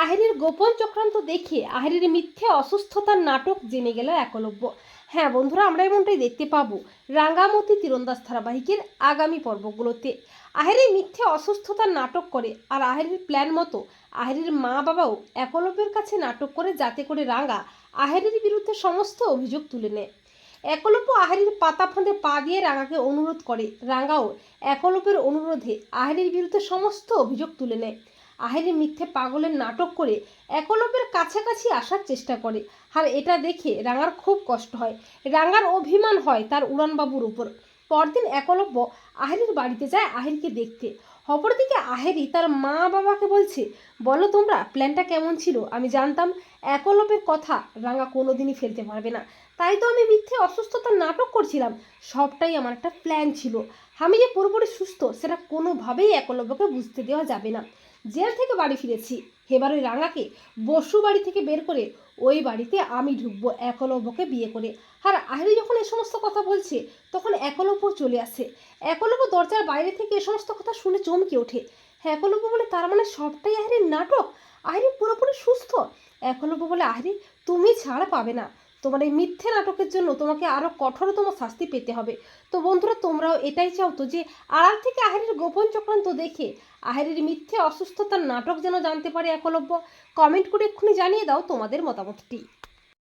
আহেরের গোপন চক্রান্ত দেখে আহেরের মিথ্যে অসুস্থতার নাটক জেনে গেল একলব্য। হ্যাঁ বন্ধুরা, আমরা এমনটাই দেখতে পাবো। রাঙ্গামতি তীরন্দাজ ধারাবাহিকের আগামী পর্বগুলোতে। আহেরের মিথ্যে অসুস্থতার নাটক করে আর আহেরের প্ল্যান মতো আহেরের মা বাবাও একলব্যের কাছে নাটক করে যাতে করে রাঙ্গা আহেরের বিরুদ্ধে সমস্ত অভিযোগ তুলে নেয়। একলব্য আহেরের পাতা ফাঁদে পা দিয়ে রাঙ্গাকে অনুরোধ করে। রাঙ্গাও একলব্যের অনুরোধে আহেরের বিরুদ্ধে সমস্ত অভিযোগ তুলে নেয়। আহেরের মিথ্যে পাগলের নাটক করে একলব্যের কাছাকাছি আসার চেষ্টা করে। আর এটা দেখে রাঙার খুব কষ্ট হয়। রাঙার অভিমান হয় তার উড়ানবাবুর উপর। পরদিন একলব্য আহেরির বাড়িতে যায় আহিরকে দেখতে। অপরদিকে আহেরি তার মা বাবাকে বলছে, বলো তোমরা, প্ল্যানটা কেমন ছিল? আমি জানতাম একলব্যের কথা রাঙা কোনোদিনই ফেলতে পারবে না। তাই তো আমি মিথ্যে অসুস্থতার নাটক করছিলাম। সবটাই আমার একটা প্ল্যান ছিল। আমি যে পুরোপুরি সুস্থ, সেটা কোনোভাবেই একলব্যকে বুঝতে দেওয়া যাবে না। জেল থেকে বাড়ি ফিরেছি। এবার ওই রাঙাকে বসু বাড়ি থেকে বের করে ওই বাড়িতে আমি ঢুকবো একলব্যকে বিয়ে করে। আর আহিরি যখন এ সমস্ত কথা বলছে, তখন একলব্য চলে আসে। একলব্য দরজার বাইরে থেকে এ সমস্ত কথা শুনে চমকে ওঠে। একলব্য বলে, তার মানে সবটাই আহিরির নাটক? আহিরি পুরোপুরি সুস্থ? একলব্য বলে, আহিরি, তুমি ছাড় পাবে না। তোমার এই মিথ্যে নাটকের জন্য তোমাকে আরও কঠোরতম শাস্তি পেতে হবে। তো বন্ধুরা, তোমরাও এটাই চাও তো যে, আড়াল থেকে আহারের গোপন চক্রান্ত দেখে আহারের মিথ্যে অসুস্থতার নাটক যেন জানতে পারে একলব্য। কমেন্ট করে এক্ষুনি জানিয়ে দাও তোমাদের মতামতটি।